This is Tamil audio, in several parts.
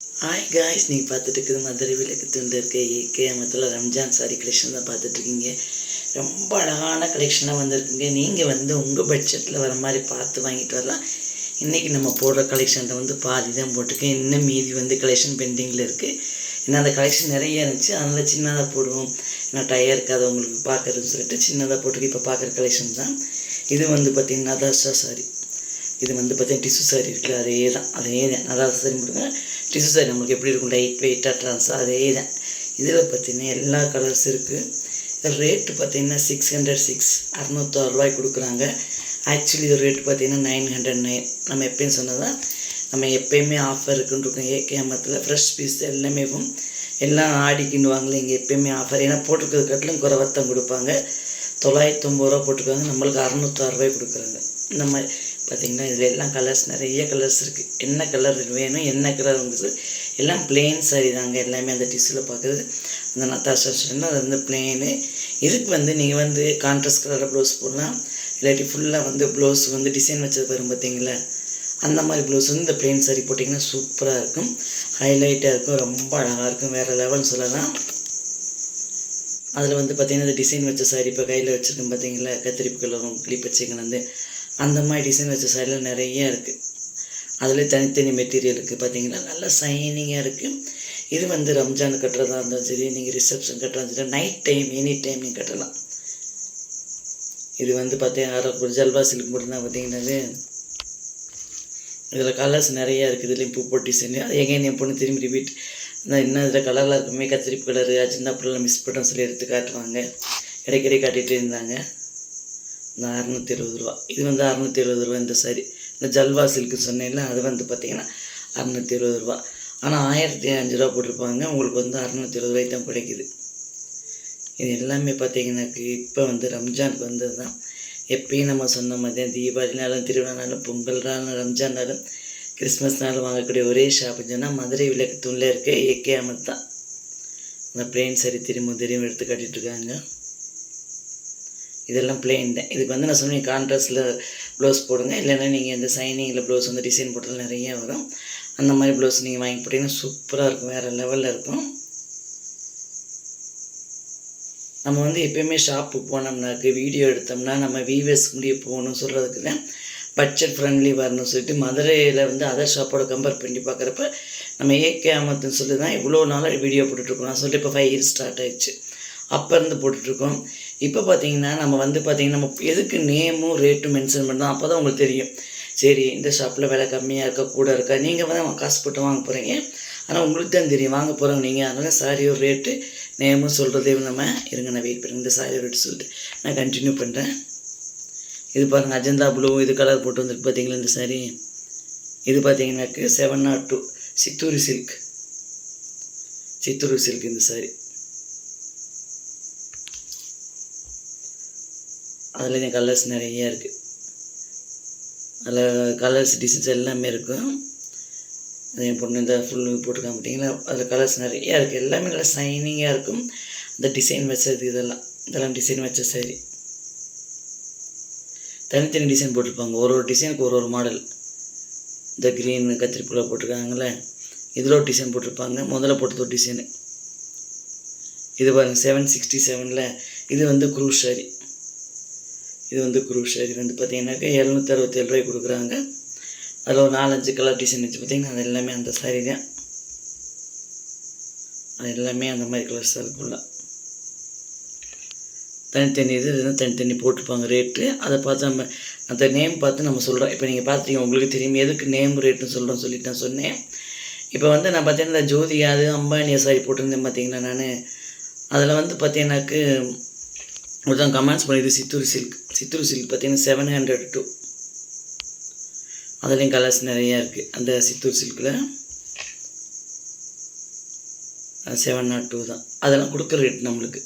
ஹாய் காய்ஸ் நீங்கள் பார்த்துட்டு இருக்குது மதுரை விளக்கு துண்டு இருக்க ஏகே மத்தில் ரம்ஜான் சாரி கலெக்ஷன் தான் பார்த்துட்ருக்கீங்க ரொம்ப அழகான கலெக்ஷனாக வந்திருக்குங்க. நீங்கள் வந்து உங்கள் பட்ஜெட்டில் வர மாதிரி பார்த்து வாங்கிட்டு வரலாம். இன்றைக்கி நம்ம போடுற கலெக்ஷனில் வந்து பாதி தான் போட்டிருக்கேன். இன்னும் மீதி வந்து கலெக்ஷன் பெண்டிங்கில் இருக்குது ஏன்னா அந்த கலெக்ஷன் நிறைய இருந்துச்சு. அதனால் சின்னதாக போடுவோம். ஏன்னா டயர் இருக்காது உங்களுக்கு பார்க்குறதுன்னு சொல்லிட்டு சின்னதாக போட்டுருக்கு இப்போ பார்க்குற கலெக்ஷன் தான். இது வந்து பார்த்திங்கன்னா நதாஷா சாரி இது வந்து பார்த்தீங்கன்னா டிஷ்யூ சாரி இருக்குல்ல அதே தான். அதே தான். அதாவது சாரி போடுங்க டிசைன் சாரி நம்மளுக்கு எப்படி இருக்கும்? லைட் வெயிட்டாக ட்ரான்ஸாக அதே தான் இதில் பார்த்தீங்கன்னா எல்லா கலர்ஸ் இருக்குது இதில் ரேட்டு பார்த்தீங்கன்னா சிக்ஸ் ஹண்ட்ரட் சிக்ஸ் அறநூத்தாறு ரூபாய் கொடுக்குறாங்க. ஆக்சுவலி இது ரேட்டு பார்த்தீங்கன்னா நைன் ஹண்ட்ரட் நைன் நம்ம எப்பயும் சொன்னதான் நம்ம எப்பயுமே ஆஃபர் இருக்குன்னு இருக்கோம். ஏகேமத்தில் ஃப்ரெஷ் பீஸ் எல்லாமே இருக்கும். எல்லாம் ஆடிக்கிண்டுவாங்களே இங்கே எப்பயுமே ஆஃபர் ஏன்னா போட்டிருக்கிறது கட்டிலும் குறைவத்தான் கொடுப்பாங்க. தொள்ளாயிரத்தி ஒம்பது ரூபா போட்டிருக்காங்க. நம்மளுக்கு அறநூத்தாறு ரூபாய் கொடுக்குறாங்க. இந்த மாதிரி பார்த்திங்கன்னா இதில் எல்லாம் கலர்ஸ் நிறைய கலர்ஸ் இருக்குது என்ன கலர் வேணும் என்ன கலர் வந்து எல்லாம் பிளெயின் சாரி தாங்க. எல்லாமே அந்த டிஷ்யூவில் பார்க்குறது அந்த நத்தாஷா சொன்னால் அது வந்து பிளெயினு இதுக்கு வந்து நீங்கள் வந்து கான்ட்ராஸ்ட் கலரில் ப்ளவுஸ் போடலாம். இல்லாட்டி ஃபுல்லாக வந்து ப்ளவுஸ் வந்து டிசைன் வச்சது வரும் பார்த்தீங்களா? அந்த மாதிரி ப்ளவுஸ் வந்து இந்த பிளெயின் சாரி போட்டிங்கன்னா சூப்பராக இருக்கும். ஹைலைட்டாக இருக்கும் ரொம்ப அழகாக இருக்கும். வேறு லெவல்னு சொல்லலாம். அதில் வந்து பார்த்திங்கன்னா இந்த டிசைன் வச்ச சாரி இப்போ கையில் வச்சுருக்கேன் பார்த்தீங்களா? கத்திரிப்பு கலரும் கிளிப் வந்து அந்த மாதிரி டிசைன் வச்ச சாரிலாம் நிறைய இருக்குது அதில் தனித்தனி மெட்டீரியல் இருக்குது பார்த்தீங்கன்னா நல்லா சைனிங்காக இருக்குது இது வந்து ரம்ஜான் கட்டுறதா இருந்தாலும் சரி நீங்கள் ரிசப்ஷன் கட்டுறதா சரி நைட் டைம் எனி டைம் நீங்கள் கட்டலாம். இது வந்து பார்த்தீங்கன்னா ஜல்வா சில்க் மட்டும்தான் பார்த்தீங்கன்னா இதில் கலர்ஸ் நிறையா இருக்குது இதுலேயும் பூ போட்டு டிசைன் அது எங்கே என் பொண்ணு திரும்பி ரிப்பீட் இந்த இன்னும் இதில் கலரில் இருக்குமே கத்திரிப்பு கலரு சின்ன பிள்ளைலாம் மிஸ் பண்ணுறோம் சொல்லி எடுத்து காட்டுவாங்க. இடைக்கிடையே காட்டிகிட்டு இருந்தாங்க. இந்த அறநூற்றி இருபது ரூபா. இது வந்து அறநூற்றி எழுபது ரூபா இந்த சாரி இந்த ஜல்வா சில்க்கு சொன்னேன்ல அது வந்து பார்த்திங்கன்னா அறநூற்றி இருபது ரூபா. ஆனால் ஆயிரத்தி அஞ்சு ரூபா போட்டிருப்பாங்க. உங்களுக்கு வந்து அறநூற்றி இருபது ரூபாய்க்கு தான் கிடைக்குது. இது எல்லாமே பார்த்தீங்கன்னாக்கு இப்போ வந்து ரம்ஜானுக்கு வந்தது தான் எப்பயும் நம்ம சொன்ன மாதிரி தீபாவளினாலும் திருவிழானாலும் பொங்கல்னாலும் ரம்ஜான்னாலும் கிறிஸ்மஸ்னாலும் வாங்கக்கூடிய ஒரே ஷாப்புன்னு சொன்னால் மதுரை விளக்கு தூணில் இருக்க ஏகே அமத் தான். அந்த பிளேன் சரி திரும்ப திரும்ப எடுத்து கட்டிகிட்ருக்காங்க இருக்காங்க. இதெல்லாம் பிளெயின் தான். இதுக்கு வந்து நான் சொன்னேன் கான்ட்ராஸ்டில் ப்ளவுஸ் போடுங்க. இல்லைன்னா நீங்கள் இந்த சைனிங்கில் ப்ளவுஸ் வந்து டிசைன் போட்டால் நிறைய வரும். அந்த மாதிரி ப்ளவுஸ் நீங்கள் வாங்கி போட்டிங்கன்னா சூப்பராக இருக்கும். வேறு லெவலில் இருக்கும். நம்ம வந்து எப்பயுமே ஷாப்புக்கு போனோம்னாக்கு வீடியோ எடுத்தோம்னா நம்ம வீவர்ஸ் முடிய போகணும் சொல்கிறதுக்கு தான் பட்ஜெட் ஃப்ரெண்ட்லி வரணும்னு சொல்லிட்டு மதுரையில் வந்து அதர் ஷாப்போட கம்பேர் பண்ணி பார்க்குறப்ப நம்ம ஏகே அமத்துன்னு சொல்லி தான் இவ்வளோ நாளாக வீடியோ போட்டுட்ருக்கோம் நான் சொல்லிட்டு இப்போ ஃபைவ் இயர்ஸ் ஸ்டார்ட் ஆயிடுச்சு. அப்போ இருந்து போட்டுட்ருக்கோம் இப்போ பார்த்தீங்கன்னா நம்ம வந்து பார்த்திங்கன்னா நம்ம எதுக்கு நேமும் ரேட்டும் மென்ஷன் பண்ணோம் அப்போ தான் உங்களுக்கு தெரியும். சரி இந்த ஷாப்பில் விலை கம்மியாக இருக்கா கூட இருக்கா நீங்கள் வந்து காசு போட்டு வாங்க போகிறீங்க ஆனால் உங்களுக்கு தான் தெரியும். வாங்க போகிறவங்க நீங்கள் அதனால் சாரியோட ரேட்டு நேமும் சொல்கிறதே நம்ம இருங்க நான் வெயிட் பண்ணுங்க இந்த சாரி ரேட்டு சொல்லிட்டு நான் கண்டினியூ பண்ணுறேன் இது பாருங்கள் அஜந்தா ப்ளூ இது கலர் போட்டு வந்துருக்கு பார்த்தீங்களா இந்த சாரி இது பார்த்தீங்கன்னாக்கு seven naught oh two Chittoori silk Chittoor silk இந்த சாரி அதுலேயும் கலர்ஸ் நிறைய இருக்குது அதில் கலர்ஸ் டிசைன்ஸ் எல்லாமே இருக்கும் அது என் பொண்ணு இந்த ஃபுல் போட்டிருக்காங்க பார்த்தீங்களா? அதில் கலர்ஸ் நிறையா இருக்குது எல்லாமே நல்லா சைனிங்காக இருக்கும். இந்த டிசைன் வச்சது இதெல்லாம். இதெல்லாம் டிசைன் வச்ச சரி தனித்தனி டிசைன் போட்டிருப்பாங்க. ஒரு ஒரு டிசைனுக்கு ஒரு ஒரு மாடல் இந்த க்ரீன் கத்திரிப்பூல போட்டிருக்காங்களே இதில் ஒரு டிசைன் போட்டிருப்பாங்க. முதல்ல போட்டது ஒரு டிசைனு இது பாருங்கள் செவன் சிக்ஸ்டி செவனில் இது வந்து குரூஸ் சாரி இது வந்து குரூஸ் சாரி வந்து பார்த்தீங்கன்னாக்கா எழுநூற்றி அறுபத்தேழு ரூபாய் கொடுக்குறாங்க. அதில் ஒரு நாலஞ்சு கலர் டிசைன் வச்சு பார்த்தீங்கன்னா அது எல்லாமே அந்த சாரி தான். அது எல்லாமே அந்த மாதிரி கலர்ஸ் தான் இருக்குள்ள தனித்தனி இது இதுதான் தனித்தனி போட்டிருப்பாங்க ரேட்டு அதை பார்த்து நம்ம அந்த நேம் பார்த்து நம்ம சொல்கிறோம் இப்போ நீங்கள் பார்த்துருக்கீங்க உங்களுக்கு தெரியும் எதுக்கு நேம் ரேட்டுன்னு சொல்கிறோம் சொல்லிட்டு நான் சொன்னேன். இப்போ வந்து நான் பார்த்தீங்கன்னா இந்த ஜோதியா அது அம்பானியா சாரி போட்டிருந்தேன் பார்த்தீங்கன்னா நான். அதில் வந்து பார்த்தீங்கன்னாக்கு ஒருத்தன் கமெண்ட்ஸ் பண்ணிது சித்தூர் சில்க் சித்தூர் சில்க் பார்த்தீங்கன்னா செவன் ஹண்ட்ரட் டூ அதுலேயும் கலர்ஸ் நிறையா இருக்குது அந்த சித்தூர் சில்கில் செவன் நாட் டூ தான். அதெல்லாம் கொடுக்குற ரேட் நம்மளுக்கு.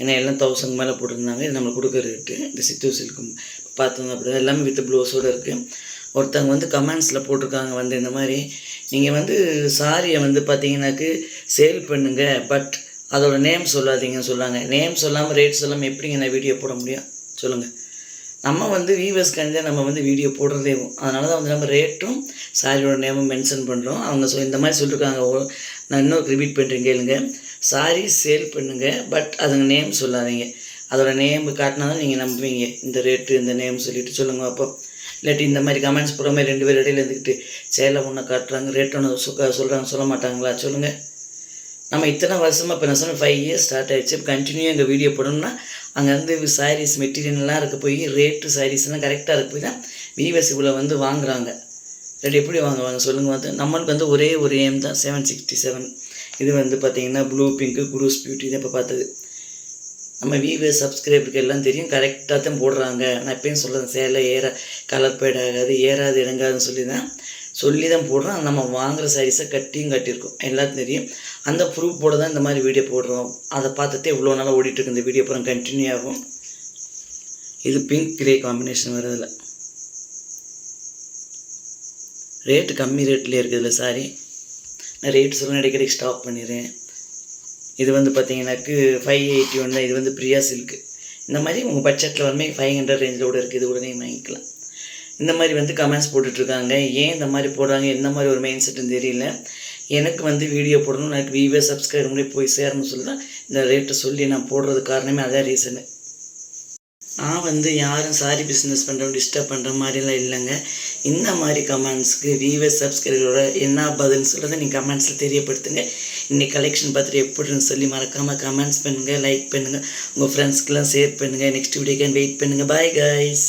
ஏன்னா எல்லாம் தௌசண்ட் மேலே போட்டிருந்தாங்க. இது நம்மளுக்கு கொடுக்குற ரேட்டு இந்த சித்தூர் சில்க்கும் பார்த்தோம் அப்படிதான் எல்லாமே வித் ப்ளவுஸோடு இருக்குது ஒருத்தவங்க வந்து கமெண்ட்ஸில் போட்டிருக்காங்க. வந்து இந்த மாதிரி நீங்கள் வந்து சாரியை வந்து பார்த்தீங்கன்னாக்கு சேல் பண்ணுங்க. பட் அதோட நேம் சொல்லாதீங்கன்னு சொல்லாங்க நேம் சொல்லாமல் ரேட் சொல்லாமல் எப்படிங்க நான் வீடியோ போட முடியும்? சொல்லுங்கள் நம்ம வந்து வீவர்ஸ்க்காண்டி நம்ம வந்து வீடியோ போடுறதே அதனால தான் வந்து நம்ம ரேட்டும் சாரியோட நேமும் மென்ஷன் பண்ணுறோம் அவங்க சொ இந்த மாதிரி சொல்லியிருக்காங்க நான் இன்னும் ரிப்பீட் பண்ணுறேன் கேளுங்க. சாரி சேல் பண்ணுங்கள் பட் அதுங்க நேம் சொல்லாதீங்க. அதோட நேம் காட்டினா தான் நீங்கள் நம்புவீங்க. இந்த ரேட்டு இந்த நேம் சொல்லிட்டு சொல்லுங்கள் அப்போ. இல்லாட்டி இந்த மாதிரி கமெண்ட்ஸ் போகிற மாதிரி ரெண்டு பேர் இடையில இருந்துக்கிட்டு சேலை ஒன்று காட்டுறாங்க ரேட் ஒன்று சொல்கிறாங்க சொல்ல மாட்டாங்களா? சொல்லுங்கள் நம்ம இத்தனை வருஷமாக இப்போ நான் சொன்ன ஃபைவ் இயர்ஸ் ஸ்டார்ட் ஆகிடுச்சு கண்டினியூ எங்கள் வீடியோ போடணும்னா அங்கே வந்து சாரீஸ் மெட்டீரியல்லாம் இருக்க போய் ரேட்டு சாரீஸ்லாம் கரெக்டாக இருக்க போய் தான் விவசி இவ்வளோ வந்து வாங்குகிறாங்க ரெண்டு எப்படி வாங்குவாங்க சொல்லுங்கள் வந்து நம்மளுக்கு வந்து ஒரே ஒரு ஏம் தான் செவன் சிக்ஸ்டி செவன் இது வந்து பார்த்திங்கன்னா ப்ளூ பிங்க்கு குரூஸ் பியூட்டி தான் இப்போ பார்த்தது நம்ம வியூவர் சப்ஸ்கிரைபருக்கு எல்லாம் தெரியும் கரெக்டாக தான் போடுறாங்க. நான் எப்பயும் சொல்கிறேன் சேலை ஏற கலர் பேட் ஆகாது ஏறாது இறங்காதுன்னு சொல்லி தான் சொல்லி தான் போடுறோம். நம்ம வாங்குகிற சாரீஸை கட்டியும் கட்டியிருக்கோம். எல்லாத்துக்கும் தெரியும். அந்த ப்ரூஃபோட தான் இந்த மாதிரி வீடியோ போடுறோம். அதை பார்த்துட்டு இவ்வளோ நாளாக ஓடிட்டுருக்கு. இந்த வீடியோ அப்புறம் கண்டினியூ ஆகும். இது பிங்க் கிரே காம்பினேஷன் வருதில்ல ரேட்டு கம்மி ரேட்லேயே இருக்குதுல்ல சாரி நான் ரேட் சொல்ல அடிக்கடி ஸ்டாப் பண்ணிடுறேன். இது வந்து பார்த்தீங்கன்னாக்கு ஃபைவ் எயிட்டி ஒன் தான். இது வந்து பிரியா சில்க்கு இந்த மாதிரி உங்கள் பட்ஜெட்டில் வந்து ஃபைவ் ஹண்ட்ரட் ரேஞ்சில் கூட இருக்குது இது உடனே வாங்கிக்கலாம். இந்த மாதிரி வந்து கமெண்ட்ஸ் போட்டுட்ருக்காங்க. ஏன் இந்த மாதிரி போடுறாங்க? எந்த மாதிரி ஒரு மைண்ட் செட்டுன்னு தெரியல. எனக்கு வந்து வீடியோ போடணும். எனக்கு விவே சப்ஸ்கிரைப் பண்ணி போய் சேரணும்னு சொல்லி தான் இந்த ரேட்டை சொல்லி நான் போடுறது காரணமே அதான் ரீசனு நான் வந்து யாரும் சாரி பிஸ்னஸ் பண்ணுறோம் டிஸ்டர்ப் பண்ணுற மாதிரிலாம் இல்லைங்க. இந்த மாதிரி கமெண்ட்ஸ்க்கு வியூவர்ஸ் சப்ஸ்கிரைபரோட என்ன பதில்னு சொல்கிறத நீங்கள் கமெண்ட்ஸில் தெரியப்படுத்துங்க. இன்றைக்கி கலெக்ஷன் பார்த்துட்டு எப்படின்னு சொல்லி மறக்காமல் கமெண்ட்ஸ் பண்ணுங்கள் லைக் பண்ணுங்கள் உங்கள் ஃப்ரெண்ட்ஸ்க்கெலாம் ஷேர் பண்ணுங்கள் நெக்ஸ்ட் வீடியோக்கு வெயிட் பண்ணுங்கள் பாய் கைஸ்